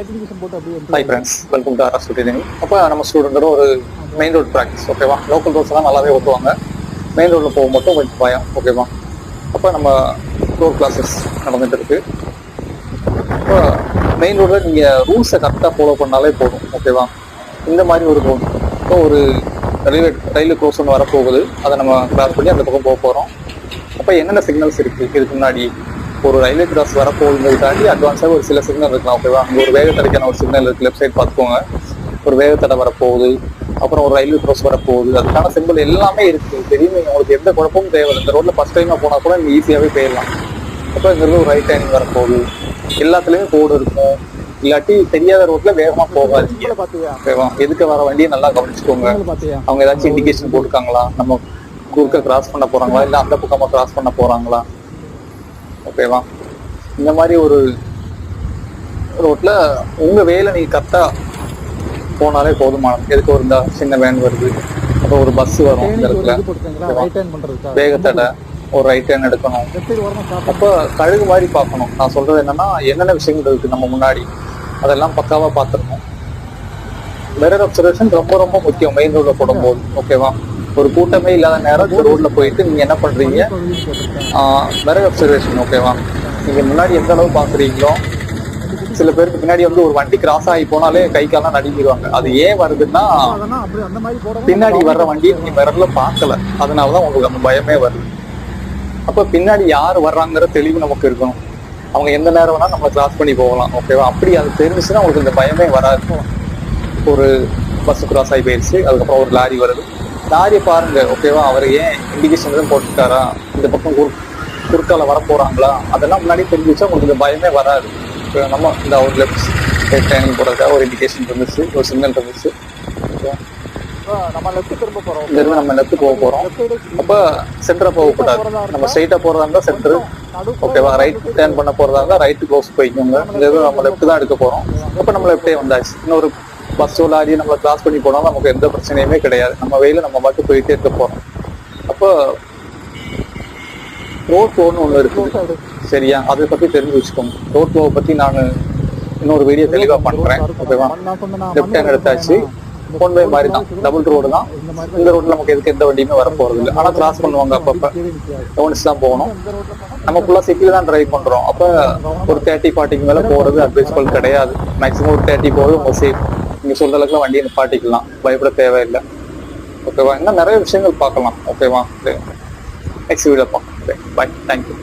Hi friends welcome to RS training அப்போ நம்ம ஸ்டூடெண்ட்டோட ஒரு மெயின் ரோட் ப்ராக்டிஸ் ஓகேவா லோக்கல் ரோட்ஸ் எல்லாம் நல்லாவே ஓட்டுவாங்க. மெயின் ரோட்டில் போக மட்டும் கொஞ்சம் பயம் ஓகேவா அப்போ நம்ம ரோட் கிளாஸஸ் நடந்துட்டு இருக்கு. அப்போ மெயின் ரோடில் நீங்கள் ரூல்ஸை கரெக்டாக ஃபாலோ பண்ணாலே போதும் ஓகேவா இந்த மாதிரி ஒரு ரோட் இப்போ ஒரு ரயில்வே ரயில்வே க்ரோஸ் ஒன்று வரப்போகுது. அதை நம்ம கிராஸ் பண்ணி அந்த பக்கம் போக போகிறோம் அப்போ என்னென்ன சிக்னல்ஸ் இருக்குது இதுக்கு முன்னாடி ஒரு ரயில்வே கிராஸ் வரப்போகுதுங்கிறது தாண்டி அட்வான்ஸாக ஒரு சில சிக்னல் இருக்கலாம் ஓகேவா அங்கே ஒரு வேகத்தடைக்கான ஒரு சிக்னல் இருக்குது லெஃப்ட் சைட் பார்த்துக்கோங்க. ஒரு வேகத்தடை வரப்போகுது அப்புறம் ஒரு ரயில்வே கிராஸ் வரப்போகுது அதுக்கான சிம்பிள் எல்லாமே இருக்குது தெரியும் உங்களுக்கு எந்த குழப்பமும் தேவையில்லை. இந்த ரோட்டில் ஃபஸ்ட் டைமாக போனால் கூட நீங்கள் ஈஸியாகவே போயிடலாம். அப்போ இங்கிருந்து ஒரு ரைட் டைனிங் வரப்போகுது. எல்லாத்துலேயுமே கோடு இருக்கும். இல்லாட்டி தெரியாத ரோட்ல வேகமா போகாதீங்க ஓகேவா எதுக்கு வர வண்டியை நல்லா கவனிச்சுக்கோங்க. அவங்க ஏதாச்சும் இண்டிகேஷன் போட்டிருக்காங்களா? நம்ம குறுக்க கிராஸ் பண்ண போறாங்களா? இல்ல அந்த பக்கமா கிராஸ் பண்ண போறாங்களா? ஓகேவா இந்த மாதிரி ஒரு ரோட்ல உங்க வேலை நீங்க கரெக்டா போனாலே போதுமானது. எதுக்கு ஒரு இந்த சின்ன வேன் வருது? அப்புறம் ஒரு பஸ் வரும் இந்த இடத்துல. வேகத்தடை ஒரு ரைட் ஹேண்ட் எடுக்கணும். அப்போ கழுகு மாதிரி பார்க்கணும். நான் சொல்றது என்னன்னா என்னென்ன விஷயங்கள் இருக்கு நம்ம முன்னாடி? அதெல்லாம் பக்காவா பார்த்துருக்கோம் மிரர் அப்சர்வேஷன் ரொம்ப ரொம்ப முக்கியம். மெயின் ரோட்ல போடும்போது. ஓகேவா ஒரு கூட்டமே இல்லாத நேரம் ரோட்ல போயிட்டு நீங்க என்ன பண்றீங்க? மிரர் அப்சர்வேஷன் ஓகேவா நீங்க முன்னாடி எந்த அளவு பாக்குறீங்களோ சில பேருக்கு பின்னாடி வந்து ஒரு வண்டி கிராஸ் ஆகி போனாலே கை காலம் நடுங்கிடுவாங்க அது ஏன் வருதுன்னா பின்னாடி வர்ற வண்டியை நீங்க மிரர்ல பார்க்கல. அதனாலதான் உங்களுக்கு அந்த பயமே வருது. அப்ப பின்னாடி யார் வர்றாங்கிற தெளிவு நமக்கு இருக்கணும். அவங்க எந்த நேரம் வேணா நம்ம கிராஸ் பண்ணி போகலாம் ஓகேவா அப்படி அது தெரிஞ்சுச்சுன்னா உங்களுக்கு இந்த பயமே வராது. ஒரு பஸ் கிராஸ் ஆகி போயிடுச்சு அதுக்கப்புறம் ஒரு லாரி வருது. லாரியை பாருங்க ஓகேவா அவர் ஏன் இண்டிகேஷன் எதுவும் போட்டுருக்காரா? இந்த பக்கம் குறு குறுக்கால வர போறாங்களா? அதெல்லாம் முன்னாடி தெரிஞ்சு வச்சா உங்களுக்கு இந்த பயமே வராது. இப்ப நம்ம இந்த ஒரு லெஃப்ட் டைனிங் போடுறதுக்காக ஒரு இண்டிகேஷன் இருந்துச்சு ஒரு சிக்னல் இருந்துச்சு? நம்ம லெஃப்ட் திரும்ப போறோம். தடவை நம்ம லெஃப்ட் போக போறோம். அப்ப சென்டரை போகக்கூடாது நம்ம ஸ்ட்ரைட்டா போறதா இருந்தா சென்டர் ஓகேவா ரைட் டேர்ன் பண்ண போறதா இருந்தா ரைட் க்ளோஸ் போய்க்கோங்க. இந்த நம்ம லெஃப்ட் தான் எடுக்க போறோம். அப்ப நம்ம லெஃப்டே வந்தாச்சு. இன்னொரு பஸ்ஸோ லாரி நம்ம கிராஸ் பண்ணி போனா நமக்கு எந்த பிரச்சனையுமே கிடையாது. நம்ம வெயில நம்ம பாட்டு போயிட்டே இருக்க போறோம். அப்போ ரோட் ஃப்ளோன்னு ஒண்ணு இருக்கு. சரியா? அதை பத்தி தெரிஞ்சு வச்சுக்கோங்க. ரோட் ஃப்ளோவை பத்தி நான் இன்னொரு வீடியோ தெளிவா பண்றேன். ஓகேவா? லெஃப்ட் ஹேண்ட் எடுத்தாச்சு. ஒன் வே மாதிரி தான். டபுள் ரோடு தான். இந்த ரோட்ல நமக்கு எதுக்கு எந்த வண்டியுமே வர போறது இல்லை. ஆனா கிராஸ் பண்ணுவாங்க அப்பப்ப. கவனிச்சு தான் போகணும். நம்ம ஃபுல்லா சிட்டில தான் டிரைவ் பண்றோம். அப்ப ஒரு தேர்ட்டி ஃபார்ட்டிக்கு மேல போறது அட்வைசபிள் கிடையாது. மேக்ஸிமம் ஒரு தேர்ட்டி போறது ரொம்ப சேஃப் நீங்க சொல்ற அளவுக்கு வண்டியை நிப்பாட்டிக்கலாம். பயப்பட தேவையில்லை. ஓகேவா இன்னும் நிறைய விஷயங்கள் பார்க்கலாம். ஓகேவா நெக்ஸ்ட் வீடியோ பார்க்கலாம் பாய் தேங்க்யூ